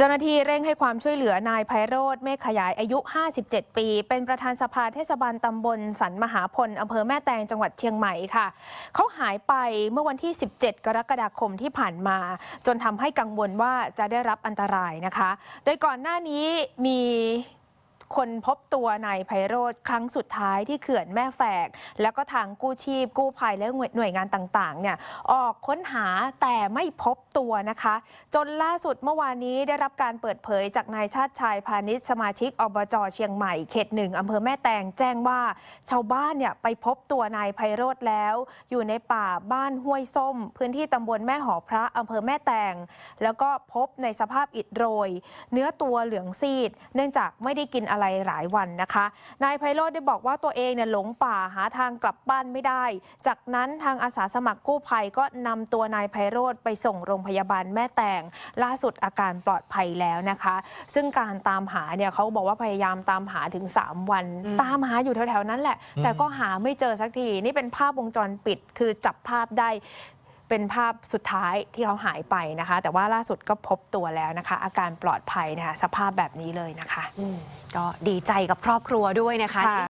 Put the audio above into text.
เจ้าหน้าที่เร่งให้ความช่วยเหลือนายไพโรธเมฆขยายอายุ 57 ปี เป็นประธานสภาเทศบาลตำบลสันมหาพลอำเภอแม่แตงจังหวัดเชียงใหม่ค่ะ เขาหายไปเมื่อวันที่ 17 กรกฎาคมที่ผ่านมา จนทำให้กังวลว่าจะได้รับอันตรายนะคะ โดยก่อนหน้านี้มี คนพบตัวนายไพโรธครั้งสุดท้ายที่เขื่อนแม่แฝก แล้วก็ทางกู้ชีพ กู้ภัยและหน่วยงานต่างๆเนี่ยออกค้นหาแต่ไม่พบตัวนะคะ จนล่าสุดเมื่อวานนี้ได้รับการเปิดเผยจากนายชาติชายพาณิชย์สมาชิกอบจเชียงใหม่เขตหนึ่งอำเภอแม่แตงแจ้งว่าชาวบ้านเนี่ยไปพบตัวนายไพโรธแล้ว อยู่ในป่าบ้านห้วยส้ม พื้นที่ตำบลแม่หอพระอำเภอแม่แตง แล้วก็พบในสภาพอิดโรย เนื้อตัวเหลืองซีด เนื่องจากไม่ได้กินอะไรหลายวันนะคะ นายไพโรธได้บอกว่าตัวเองเนี่ยหลงป่าหาทางกลับบ้านไม่ได้ จากนั้นทางอาสาสมัครกู้ภัยก็นำตัวนายไพโรธไปส่งโรงพยาบาลแม่แตงล่าสุดอาการปลอดภัยแล้วนะคะ ซึ่งการตามหาเนี่ยเขาบอกว่าพยายามตามหาถึง 3 วันอืมตามหาอยู่แถวๆนั้นแหละ แต่ก็หาไม่เจอสักทีนี่เป็นภาพวงจรปิดคือจับภาพได้ เป็นภาพสุดท้ายที่เขาหายไปนะคะ แต่ว่าล่าสุดก็พบตัวแล้วนะคะ อาการปลอดภัยนะคะสภาพแบบนี้เลยนะคะอืมก็ดีใจกับครอบครัวด้วยนะคะค่ะที่